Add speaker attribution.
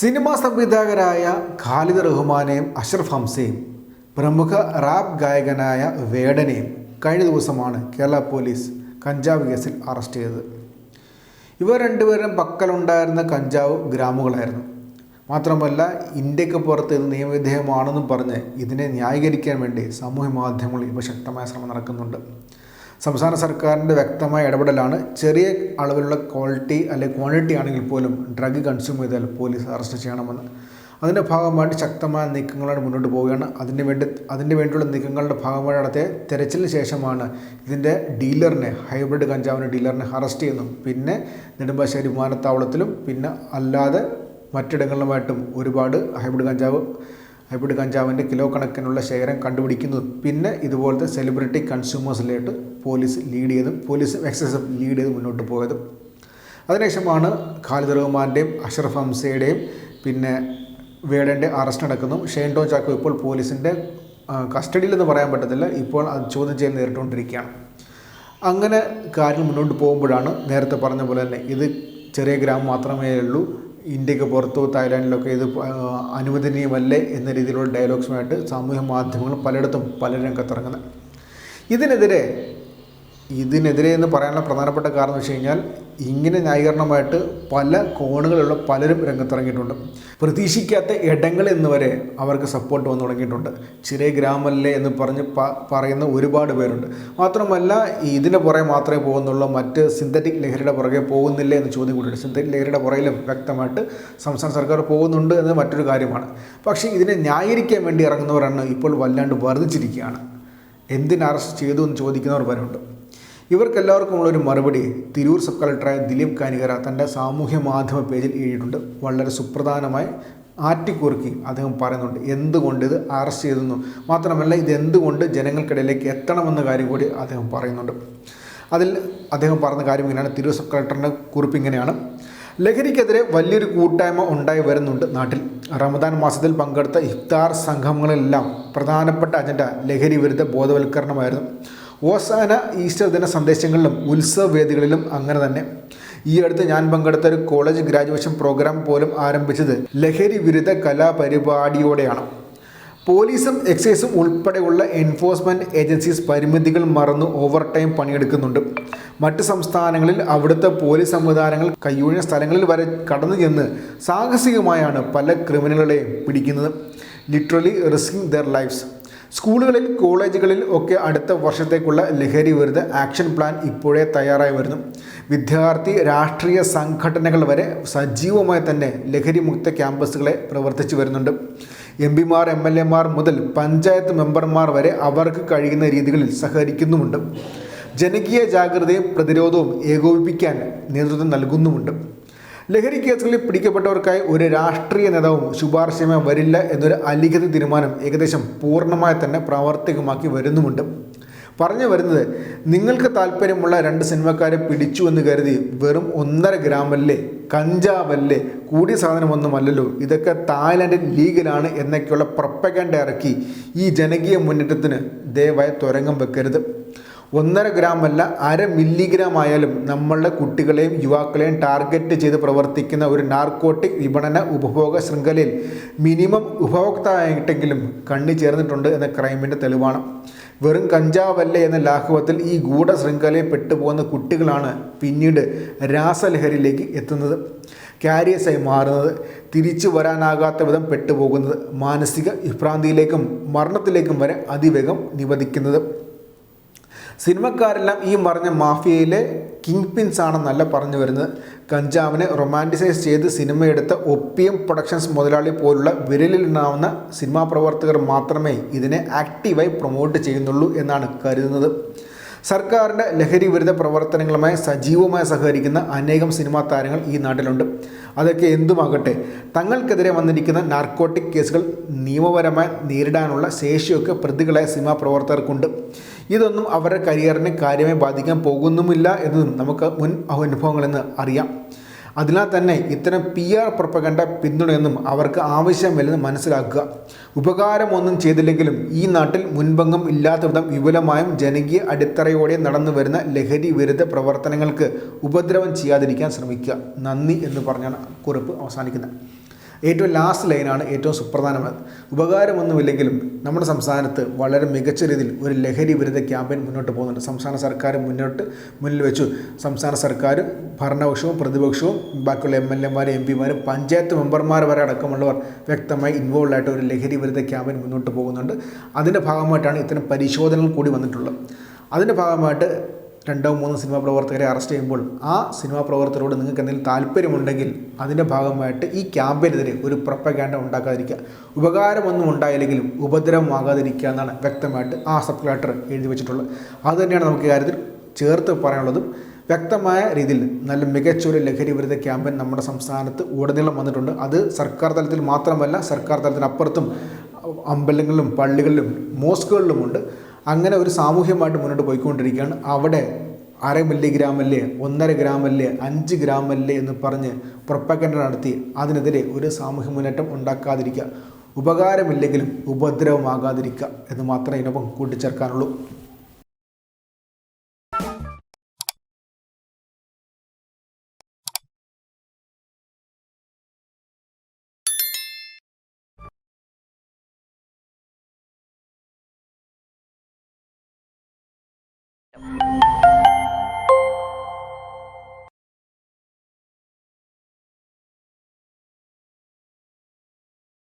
Speaker 1: Cinema സംവിധായകരായ ഖാലിദ് റഹ്മാനെയും അഷ്റഫ് ഹംസയും പ്രമുഖ റാപ്പ് ഗായകനായ വേടനെയും കഴിഞ്ഞ ദിവസമാണ് കേരള പോലീസ് കഞ്ചാവ് കേസിൽ അറസ്റ്റ് ചെയ്തത്. ഇവർ രണ്ടുപേരും പക്കലുണ്ടായിരുന്ന കഞ്ചാവ് ഗ്രാമുകളായിരുന്നു മാത്രമല്ല ഇന്ത്യയ്ക്ക് പുറത്ത് ഇത് നിയമവിധേയമാണെന്നും പറഞ്ഞ് ഇതിനെ ന്യായീകരിക്കാൻ വേണ്ടി സമൂഹ മാധ്യമങ്ങളിൽ ഇപ്പോൾ ശക്തമായ ശ്രമം നടക്കുന്നുണ്ട്. സംസ്ഥാന സർക്കാരിന്റെ വ്യക്തമായ ഇടപെടലാണ്. ചെറിയ അളവിലുള്ള ക്വാളിറ്റി അല്ലെങ്കിൽ ക്വാണ്ടിറ്റി ആണെങ്കിൽ പോലും ഡ്രഗ് കൺസ്യൂം ചെയ്താൽ പോലീസ് അറസ്റ്റ് ചെയ്യണമെന്ന്. അതിന്റെ ഭാഗമായിട്ട് ശക്തമായ നീക്കങ്ങളാണ് മുന്നോട്ട് പോവുകയാണ്. അതിന് വേണ്ടി അതിന് വേണ്ടിയുള്ള നീക്കങ്ങളുടെ ഭാഗമായി നടത്തിയ തെരച്ചിലിന് ശേഷമാണ് ഇതിന്റെ ഡീലറിനെ ഹൈബ്രിഡ് കഞ്ചാവിന്റെ ഡീലറിനെ അറസ്റ്റ് ചെയ്യുന്നു പിന്നെ നെടുമ്പാശ്ശേരി വിമാനത്താവളത്തിലും പിന്നെ അല്ലാതെ മറ്റിടങ്ങളിലുമായിട്ടും ഒരുപാട് ഹൈബ്രിഡ് കഞ്ചാവ് ഹൈബ്രിഡ് കഞ്ചാവിന്റെ കിലോ കണക്കിനുള്ള ശേഖരം കണ്ടുപിടിക്കുന്നതും. പിന്നെ ഇതുപോലത്തെ സെലിബ്രിറ്റി കൺസ്യൂമേഴ്സിലായിട്ട് പോലീസ് ലീഡ് ചെയ്തും പോലീസ് എക്സൈസ് ലീഡ് ചെയ്ത് മുന്നോട്ട് പോയതും. അതിനുശേഷമാണ് ഖാലിദ് റഹ്മാന്റെയും അഷ്റഫ് ഹംസയുടെയും പിന്നെ വേടന്റെ അറസ്റ്റ് നടക്കുന്നു. ഷെയ്ൻ ടോൺ ചാക്കോ ഇപ്പോൾ പോലീസിന്റെ കസ്റ്റഡിയിലെന്ന് പറയാൻ പറ്റത്തില്ല. ഇപ്പോൾ അത് ചോദ്യം ചെയ്യൽ നേരിട്ടുകൊണ്ടിരിക്കുകയാണ്. അങ്ങനെ കാര്യങ്ങൾ മുന്നോട്ട് പോകുമ്പോഴാണ് നേരത്തെ പറഞ്ഞ പോലെ തന്നെ ഇത് ചെറിയ ഗ്രാമം മാത്രമേ ഉള്ളൂ. ഇന്ത്യയ്ക്ക് പുറത്തോ തായ്ലാൻഡിലൊക്കെ ഇത് അനുവദനീയമല്ലേ എന്ന രീതിയിലുള്ള ഡയലോഗ്സുമായിട്ട് സാമൂഹ്യ മാധ്യമങ്ങൾ പലയിടത്തും പല രംഗത്തിറങ്ങുന്നത് ഇതിനെതിരെ ഇതിനെതിരെ എന്ന് പറയാനുള്ള പ്രധാനപ്പെട്ട കാരണം എന്ന് വെച്ച് കഴിഞ്ഞാൽ ഇങ്ങനെ ന്യായീകരണമായിട്ട് പല കോണുകളുള്ള പലരും രംഗത്തിറങ്ങിയിട്ടുണ്ട്. പ്രതീക്ഷിക്കാത്ത ഇടങ്ങൾ എന്ന് വരെ അവർക്ക് സപ്പോർട്ട് വന്നു തുടങ്ങിയിട്ടുണ്ട്. ചെറിയ ഗ്രാമല്ലേ എന്ന് പറഞ്ഞ് പറയുന്ന ഒരുപാട് പേരുണ്ട്. മാത്രമല്ല ഇതിന് പുറകെ മാത്രമേ പോകുന്നുള്ളൂ. മറ്റ് സിന്തറ്റിക് ലഹരിയുടെ പുറകെ പോകുന്നില്ല എന്ന് ചോദ്യം കൂടിയുണ്ട്. സിന്തറ്റിക് ലഹരിയുടെ പുറകിലും വ്യക്തമായിട്ട് സംസ്ഥാന സർക്കാർ പോകുന്നുണ്ട് എന്നത് മറ്റൊരു കാര്യമാണ്. പക്ഷേ ഇതിനെ ന്യായീകരിക്കാൻ വേണ്ടി ഇറങ്ങുന്നവരാണ് ഇപ്പോൾ വല്ലാണ്ട് വർദ്ധിച്ചിരിക്കുകയാണ്. എന്തിന് ചെയ്തു എന്ന് ചോദിക്കുന്നവർ വരെയുണ്ട് ഇവർക്കെല്ലാവർക്കുമുള്ളൊരു മറുപടി തിരൂർ സബ് കളക്ടറായ ദിലീപ് കാനികര തന്റെ സാമൂഹ്യ മാധ്യമ പേജിൽ എഴുതിയിട്ടുണ്ട്. വളരെ സുപ്രധാനമായി ആറ്റിക്കുറുക്കി അദ്ദേഹം പറയുന്നുണ്ട് എന്തുകൊണ്ട് ഇത് അറസ്റ്റ് ചെയ്തെന്നു? മാത്രമല്ല ഇത് എന്തുകൊണ്ട് ജനങ്ങൾക്കിടയിലേക്ക് എത്തണമെന്ന കാര്യം കൂടി അദ്ദേഹം പറയുന്നുണ്ട്. അതിൽ അദ്ദേഹം പറഞ്ഞ കാര്യം ഇങ്ങനെയാണ്. തിരൂർ സബ് കളക്ടറിന്റെ കുറിപ്പ് ഇങ്ങനെയാണ്. ലഹരിക്കെതിരെ വലിയൊരു കൂട്ടായ്മ ഉണ്ടായി വരുന്നുണ്ട് നാട്ടിൽ. റമദാൻ മാസത്തിൽ പങ്കെടുത്ത ഇഫ്താർ സംഘങ്ങളെല്ലാം പ്രധാനപ്പെട്ട അജണ്ട ലഹരി വിരുദ്ധ ബോധവൽക്കരണമായിരുന്നു. ഓസാന ഈസ്റ്റർ ദിന സന്ദേശങ്ങളിലും ഉത്സവ വേദികളിലും അങ്ങനെ തന്നെ. ഈ അടുത്ത് ഞാൻ പങ്കെടുത്ത ഒരു കോളേജ് ഗ്രാജുവേഷൻ പ്രോഗ്രാം പോലും ആരംഭിച്ചത് ലഹരി വിരുദ്ധ കലാപരിപാടിയോടെയാണ്. പോലീസും എക്സൈസും ഉൾപ്പെടെയുള്ള എൻഫോഴ്സ്മെന്റ് ഏജൻസീസ് പരിമിതികൾ മറന്ന് ഓവർ ടൈം പണിയെടുക്കുന്നുണ്ട്. മറ്റ് സംസ്ഥാനങ്ങളിൽ അവിടുത്തെ പോലീസ് സംവിധാനങ്ങൾ കയ്യൊഴിഞ്ഞ സ്ഥലങ്ങളിൽ വരെ കടന്നു ചെന്ന് സാഹസികമായാണ് പല ക്രിമിനലുകളെയും പിടിക്കുന്നത്. ലിറ്ററലി റിസ്കിങ് ദർ ലൈഫ്സ് സ്കൂളുകളിൽ കോളേജുകളിൽ ഒക്കെ അടുത്ത വർഷത്തേക്കുള്ള ലഹരി വിരുദ്ധ ആക്ഷൻ പ്ലാൻ ഇപ്പോഴേ തയ്യാറായി വരുന്നു. വിദ്യാർത്ഥി രാഷ്ട്രീയ സംഘടനകൾ വരെ സജീവമായി തന്നെ ലഹരി മുക്ത ക്യാമ്പസുകളെ പ്രവർത്തിച്ചു വരുന്നുണ്ട്. എം പിമാർ എം എൽ എമാർ മുതൽ പഞ്ചായത്ത് മെമ്പർമാർ വരെ അവർക്ക് കഴിയുന്ന രീതികളിൽ സഹകരിക്കുന്നുമുണ്ട്. ജനകീയ ജാഗ്രതയും പ്രതിരോധവും ഏകോപിപ്പിക്കാൻ നേതൃത്വം നൽകുന്നുമുണ്ട്. ലഹരി കേസുകളിൽ പിടിക്കപ്പെട്ടവർക്കായി ഒരു രാഷ്ട്രീയ നേതാവും ശുപാർശയുമായി വരില്ല എന്നൊരു അലിഖിത തീരുമാനം ഏകദേശം പൂർണമായി തന്നെ പ്രാവർത്തികമാക്കി വരുന്നുമുണ്ട്. പറഞ്ഞു വരുന്നത് നിങ്ങൾക്ക് താല്പര്യമുള്ള രണ്ട് സിനിമക്കാരെ പിടിച്ചു എന്ന് കരുതി വെറും ഒന്നര ഗ്രാമല്ലേ കഞ്ചാവല്ലേ കൂടിയ സാധനമൊന്നുമല്ലല്ലോ ഇതൊക്കെ തായ്ലാൻഡിൽ ലീഗലാണ് എന്നൊക്കെയുള്ള പ്രപ്പകണ്ട ഇറക്കി ഈ ജനകീയ മുന്നേറ്റത്തിന് ദയവായി തുരങ്കം വെക്കരുത്. ഒന്നര ഗ്രാം അല്ല അര മില്ലിഗ്രാം ആയാലും നമ്മളുടെ കുട്ടികളെയും യുവാക്കളെയും ടാർഗറ്റ് ചെയ്ത് പ്രവർത്തിക്കുന്ന ഒരു നാർക്കോട്ടിക് വിപണന ഉപഭോഗ ശൃംഖലയിൽ മിനിമം ഉപഭോക്തായിട്ടെങ്കിലും കണ്ണി ചേർന്നിട്ടുണ്ട് എന്ന ക്രൈമിന്റെ തെളിവാണ്. വെറും കഞ്ചാവല്ലേ എന്ന ലാഘവത്തിൽ ഈ ഗൂഢ ശൃംഖലയിൽ പെട്ടുപോകുന്ന കുട്ടികളാണ് പിന്നീട് രാസലഹരിയിലേക്ക് എത്തുന്നത്. ക്യാരിയസായി മാറുന്നത് തിരിച്ചു വരാനാകാത്ത വിധം പെട്ടുപോകുന്നത് മാനസിക വിഭ്രാന്തിയിലേക്കും മരണത്തിലേക്കും വരെ അതിവേഗം നിവദിക്കുന്നത് സിനിമക്കാരെല്ലാം ഈ മറിഞ്ഞ മാഫിയയിലെ കിങ് പിൻസ് ആണെന്നല്ല പറഞ്ഞു വരുന്നത്. കഞ്ചാവിനെ റൊമാന്റിസൈസ് ചെയ്ത് സിനിമയെടുത്ത ഒപ്പിയം പ്രൊഡക്ഷൻസ് മുതലാളി പോലുള്ള വിരലിലുണ്ടാവുന്ന സിനിമാ പ്രവർത്തകർ മാത്രമേ ഇതിനെ ആക്റ്റീവായി പ്രൊമോട്ട് ചെയ്യുന്നുള്ളൂ എന്നാണ് കരുതുന്നത്. സർക്കാരിന്റെ ലഹരി വിരുദ്ധ പ്രവർത്തനങ്ങളുമായി സജീവമായി സഹകരിക്കുന്ന അനേകം സിനിമാ താരങ്ങൾ ഈ നാട്ടിലുണ്ട്. അതൊക്കെ എന്തുമാകട്ടെ തങ്ങൾക്കെതിരെ വന്നിരിക്കുന്ന നാർക്കോട്ടിക് കേസുകൾ നിയമപരമായി നേരിടാനുള്ള ശേഷിയൊക്കെ പ്രതികളായ സിനിമാ പ്രവർത്തകർക്കുണ്ട്. ഇതൊന്നും അവരുടെ കരിയറിനെ കാര്യമായി ബാധിക്കാൻ പോകുന്നുമില്ല എന്ന് നമുക്ക് മുൻ അനുഭവങ്ങളിൽ നിന്ന് അറിയാം. അതിനാൽ തന്നെ ഇത്തരം പി ആർ പ്രപ്പകണ്ട പിന്തുണയൊന്നും അവർക്ക് ആവശ്യമില്ലെന്ന് മനസ്സിലാക്കുക. ഉപകാരമൊന്നും ചെയ്തില്ലെങ്കിലും ഈ നാട്ടിൽ മുൻപങ്കം ഇല്ലാത്ത വിധം വിപുലമായും ജനകീയ അടിത്തറയോടെ നടന്നു വരുന്ന ലഹരി വിരുദ്ധ പ്രവർത്തനങ്ങൾക്ക് ഉപദ്രവം ചെയ്യാതിരിക്കാൻ ശ്രമിക്കുക. നന്ദി എന്ന് പറഞ്ഞാണ് കുറിപ്പ് അവസാനിക്കുന്നത്. ഏറ്റവും ലാസ്റ്റ് ലൈനാണ് ഏറ്റവും സുപ്രധാനമായത് ഉപകാരമൊന്നുമില്ലെങ്കിലും നമ്മുടെ സംസ്ഥാനത്ത് വളരെ മികച്ച രീതിയിൽ ഒരു ലഹരി വിരുദ്ധ ക്യാമ്പയിൻ മുന്നോട്ട് പോകുന്നുണ്ട്. സംസ്ഥാന സർക്കാർ മുന്നോട്ട് മുന്നിൽ വെച്ചു. സംസ്ഥാന സർക്കാർ ഭരണപക്ഷവും പ്രതിപക്ഷവും ബാക്കിയുള്ള എം എൽ എമാരും എം പിമാരും പഞ്ചായത്ത് മെമ്പർമാർ വരെ അടക്കമുള്ളവർ വ്യക്തമായി ഇൻവോൾവ് ആയിട്ട് ഒരു ലഹരി വിരുദ്ധ ക്യാമ്പയിൻ മുന്നോട്ട് പോകുന്നുണ്ട്. അതിന്റെ ഭാഗമായിട്ടാണ് ഇത്തരം പരിശോധനകൾ കൂടി വന്നിട്ടുള്ളത്. അതിന്റെ ഭാഗമായിട്ട് രണ്ടോ മൂന്നോ സിനിമാ പ്രവർത്തകരെ അറസ്റ്റ് ചെയ്യുമ്പോൾ ആ സിനിമാ പ്രവർത്തകരോട് നിങ്ങൾക്ക് എന്തെങ്കിലും താല്പര്യമുണ്ടെങ്കിൽ അതിന്റെ ഭാഗമായിട്ട് ഈ ക്യാമ്പയിനെതിരെ ഒരു പ്രപ്പകാൻഡ ഉണ്ടാക്കാതിരിക്കുക. ഉപകാരമൊന്നും ഉണ്ടായില്ലെങ്കിലും ഉപദ്രവമാകാതിരിക്കുക എന്നാണ് വ്യക്തമായിട്ട് ആ സബ് കളക്ടർ എഴുതി വെച്ചിട്ടുള്ളത്. അതുതന്നെയാണ് നമുക്ക് കാര്യത്തിൽ ചേർത്ത് പറയാനുള്ളതും. വ്യക്തമായ രീതിയിൽ നല്ല മികച്ച ഒരു ലഹരി വിരുദ്ധ ക്യാമ്പയിൻ നമ്മുടെ സംസ്ഥാനത്ത് ഉടനീളം വന്നിട്ടുണ്ട്. അത് സർക്കാർ തലത്തിൽ മാത്രമല്ല സർക്കാർ തലത്തിനപ്പുറത്തും അമ്പലങ്ങളിലും പള്ളികളിലും മോസ്കുകളിലുമുണ്ട്. അങ്ങനെ ഒരു സാമൂഹ്യമായിട്ട് മുന്നോട്ട് പോയിക്കൊണ്ടിരിക്കുകയാണ്. അവിടെ അര മില്ലിഗ്രാമല്ലേ ഒന്നര ഗ്രാമല്ലേ അഞ്ച് ഗ്രാമല്ലേ എന്ന് പറഞ്ഞ് പ്രൊപ്പഗൻഡ നടത്തി അതിനെതിരെ ഒരു സാമൂഹ്യ മുന്നേറ്റം ഉണ്ടാക്കാതിരിക്കുക. ഉപകാരമില്ലെങ്കിലും ഉപദ്രവമാകാതിരിക്കുക എന്ന് മാത്രമേ ഇതിനൊപ്പം കൂട്ടിച്ചേർക്കാനുള്ളൂ. you